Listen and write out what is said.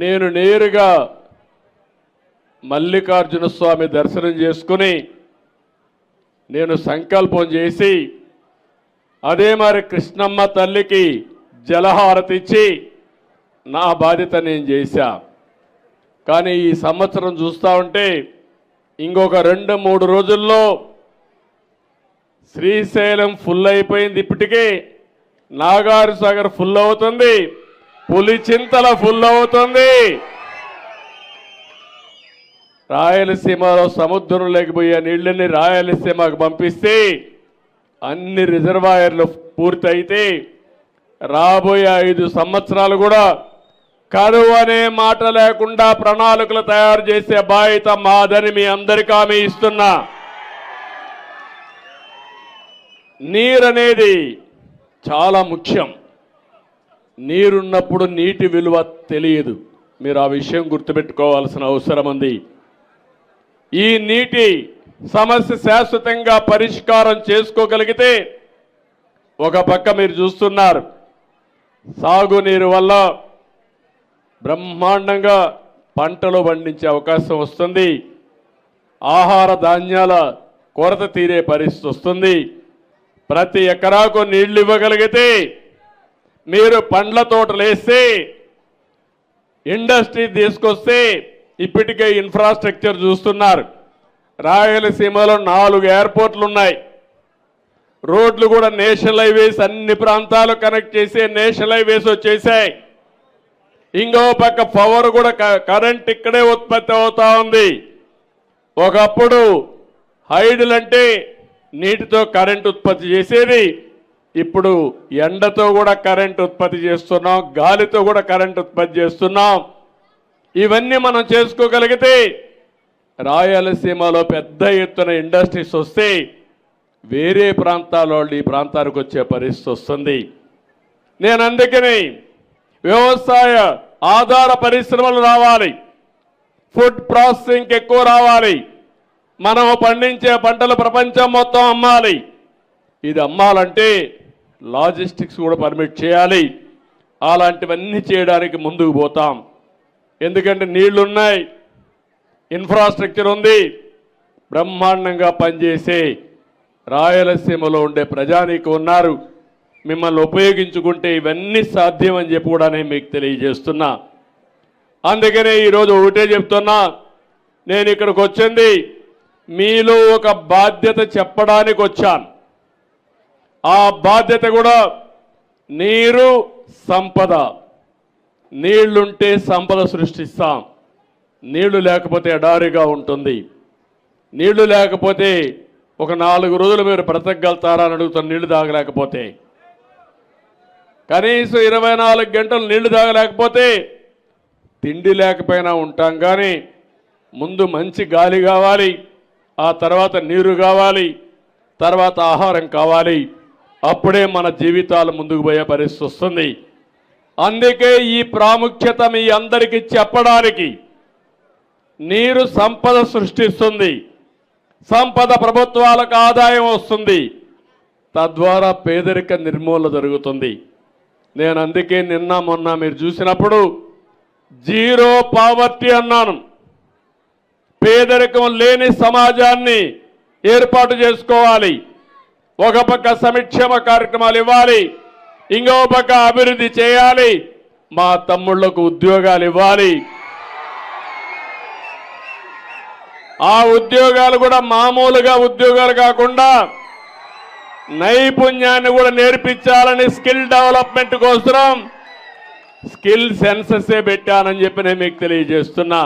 నేను నేరుగా మల్లికార్జున స్వామి దర్శనం చేసుకుని నేను సంకల్పం చేసి అదే మరి కృష్ణమ్మ తల్లికి జలహారతిచ్చి నా బాధ్యత నేను చేశా. కానీ ఈ సంవత్సరం చూస్తూ ఉంటే ఇంకొక రెండు మూడు రోజుల్లో శ్రీశైలం ఫుల్ అయిపోయింది. ఇప్పటికే నాగారు సాగర్ ఫుల్ అవుతుంది. పులిచింతల ఫుల్ అవుతుంది రాయలసీమలో సముద్రం లేకపోయే నీళ్ళని రాయలసీమకు పంపిస్తే అన్ని రిజర్వాయర్లు పూర్తయితే రాబోయే ఐదు సంవత్సరాలు కూడా కరువు అనే మాట లేకుండా ప్రణాళికలు తయారు చేసే బాధ్యత మాదని మీ అందరికీ ఆమె ఇస్తున్నా. నీరనేది చాలా ముఖ్యం. నీరున్నప్పుడు నీటి విలువ తెలియదు. మీరు ఆ విషయం గుర్తుపెట్టుకోవాల్సిన అవసరం ఉంది. ఈ నీటి సమస్య శాశ్వతంగా పరిష్కారం చేసుకోగలిగితే ఒక పక్క మీరు చూస్తున్నారు. సాగునీరు వల్ల బ్రహ్మాండంగా పంటలు పండించే అవకాశం వస్తుంది. ఆహార ధాన్యాల కొరత తీరే పరిస్థితి వస్తుంది. ప్రతి ఎకరాకు నీళ్ళు ఇవ్వగలిగితే మీరు పండ్ల తోటలేస్తే ఇండస్ట్రీ తీసుకొస్తే ఇప్పటికే ఇన్ఫ్రాస్ట్రక్చర్ చూస్తున్నారు. రాయలసీమలో నాలుగు ఎయిర్పోర్ట్లు ఉన్నాయి. రోడ్లు కూడా నేషనల్ హైవేస్ అన్ని ప్రాంతాలు కనెక్ట్ చేసే నేషనల్ హైవేస్ వచ్చేసాయి. ఇంకో పక్క పవర్ కూడా క- కరెంట్ ఇక్కడే ఉత్పత్తి అవుతా ఉంది. ఒకప్పుడు హైడ్లు అంటే నీటితో కరెంట్ ఉత్పత్తి చేసేది ఇప్పుడు ఎండతో కూడా కరెంట్ ఉత్పత్తి చేస్తున్నాం గాలితో కూడా కరెంట్ ఉత్పత్తి చేస్తున్నాం. ఇవన్నీ మనం చేసుకోగలిగితే రాయలసీమలో పెద్ద ఎత్తున ఇండస్ట్రీస్ వస్తే వేరే ప్రాంతాల వాళ్ళు ఈ ప్రాంతానికి వచ్చే పరిస్థితి వస్తుంది. నేను అందుకని వ్యవసాయ ఆధార పరిశ్రమలు రావాలి. ఫుడ్ ప్రాసెసింగ్ ఎక్కువ రావాలి. మనం పండించే పంటలు ప్రపంచం మొత్తం అమ్మాలి. ఇది అమ్మాలంటే లాజిస్టిక్స్ కూడా పర్మిట్ చేయాలి. అలాంటివన్నీ చేయడానికి ముందుకు పోతాం. ఎందుకంటే నీళ్ళున్నాయి. ఇన్ఫ్రాస్ట్రక్చర్ ఉంది. బ్రహ్మాండంగా పనిచేసే రాయలసీమలో ఉండే ప్రజానీకం ఉన్నారు. మిమ్మల్ని ఉపయోగించుకుంటే ఇవన్నీ సాధ్యం అని చెప్పి కూడా నేను మీకు తెలియజేస్తున్నా. అందుకనే ఈరోజు ఒకటే చెప్తున్నా. నేను ఇక్కడికి వచ్చింది. మీలో ఒక బాధ్యత చెప్పడానికి వచ్చాను. ఆ బాధ్యత కూడా నీరు సంపద. నీళ్ళుంటే సంపద సృష్టిస్తాం. నీళ్ళు లేకపోతే ఎడారిగా ఉంటుంది. నీళ్ళు లేకపోతే ఒక నాలుగు రోజులు మీరు బ్రతకగలుగుతారా అని అడుగుతాను నీళ్ళు తాగలేకపోతే. కనీసం ఇరవై నాలుగు గంటలు నీళ్ళు తాగలేకపోతే తిండి లేకపోయినా ఉంటాం కానీ ముందు మంచి గాలి కావాలి ఆ తర్వాత నీరు కావాలి తర్వాత ఆహారం కావాలి. అప్పుడే మన జీవితాలు ముందుకు పోయే పరిస్థితి వస్తుంది. అందుకే ఈ ప్రాముఖ్యత మీ అందరికీ చెప్పడానికి నీరు సంపద సృష్టిస్తుంది. సంపద ప్రభుత్వాలకు ఆదాయం వస్తుంది. తద్వారా పేదరిక నిర్మూలన జరుగుతుంది. నేను అందుకే నిన్న మొన్న మీరు చూసినప్పుడు జీరో పావర్టీ అన్నాను. పేదరికం లేని సమాజాన్ని ఏర్పాటు చేసుకోవాలి. ఒక పక్క సంక్షేమ కార్యక్రమాలు ఇవ్వాలి ఇంకో పక్క అభివృద్ధి చేయాలి మా తమ్ముళ్ళకు ఉద్యోగాలు ఇవ్వాలి. ఆ ఉద్యోగాలు కూడా మామూలుగా ఉద్యోగాలు కాకుండా నైపుణ్యాన్ని కూడా నేర్పించాలని స్కిల్ డెవలప్మెంట్ కోసం స్కిల్ సెన్సెస్ పెట్టానని చెప్పి నేను మీకు తెలియజేస్తున్నా.